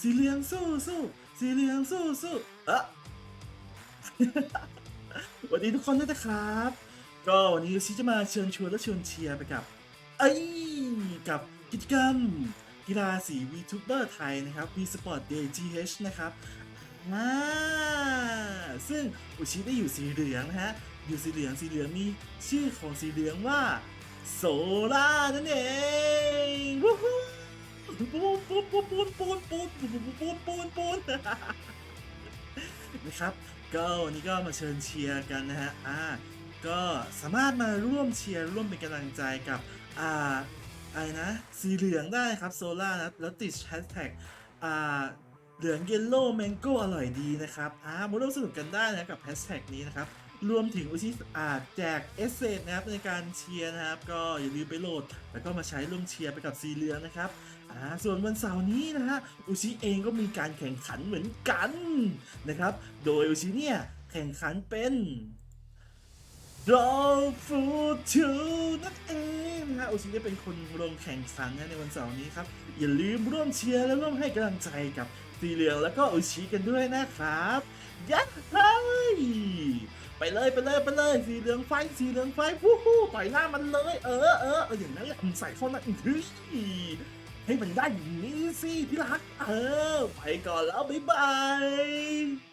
สีเหลืองสู้สู้สีเหลืองสู้สู้เอะสวัสดีทุกคนด้วยนะครับ ก็วันนี้ชิจะมาเชิญชวนและเชวนเชียร์ไปกับไอ้กับกิจกรรมกีฬาสี VTuber ไทยนะครับ V Sport Day GH นะครับอ่าซึ่งอุชิได้อยู่สีเหลืองนะฮะ อยู่สีเหลืองสีเหลืองมีชื่อของสีเหลืองว่าโซล่านั่นเอง นปูนปูนปูนปูนปูนปูนปูนนะครับก็วันนี้ก็มาเชิญเชียร์กันนะฮะอ่าก็สามารถมาร่วมเชียร์ร่วมเป็นกำลังใจกับอ่าอะไรนะสีเหลืองได้ครับโซล่านะแล้วติดแฮชแท็กอ่าเหลืองเยลโล่แมงโก้อร่อยดีนะครับอ่ามาร่วมสนุกกันได้นะกับแฮชแท็กนี้นะครับ รวมถึงอุชิอาแจกเอเซนะครับในการเชียร์นะครับ ก็อย่าลืมไปโหลด แล้วก็มาใช้ร่วมเชียร์ไปกับสีเหลืองนะครับอ่าส่วนวันเสาร์นี้นะฮะอุชิเองก็มีการแข่งขันเหมือนกันนะครับ โดยอุชิเนี่ยแข่งขันเป็น Draw Food 2นั่นเองนะฮะอุชิได้เป็นคนลงแข่งขันนะในวันเสาร์นี้ครับ อย่าลืมร่วมเชียร์และร่วมให้กำลังใจกับสีเหลืองแล้วก็อุชิกันด้วยนะครับยัดเลย เลยไปเลยไปเลยสีเหลืองไฟสีเหลืองไฟวู้ฮู้ต่อยหน้ามันเลย เออเอออย่างนั้นแหละใส่เข้าหน้าอื้อหือให้มันได้อย่างนี้สิที่รักเออไปก่อนแล้วบ๊ายบาย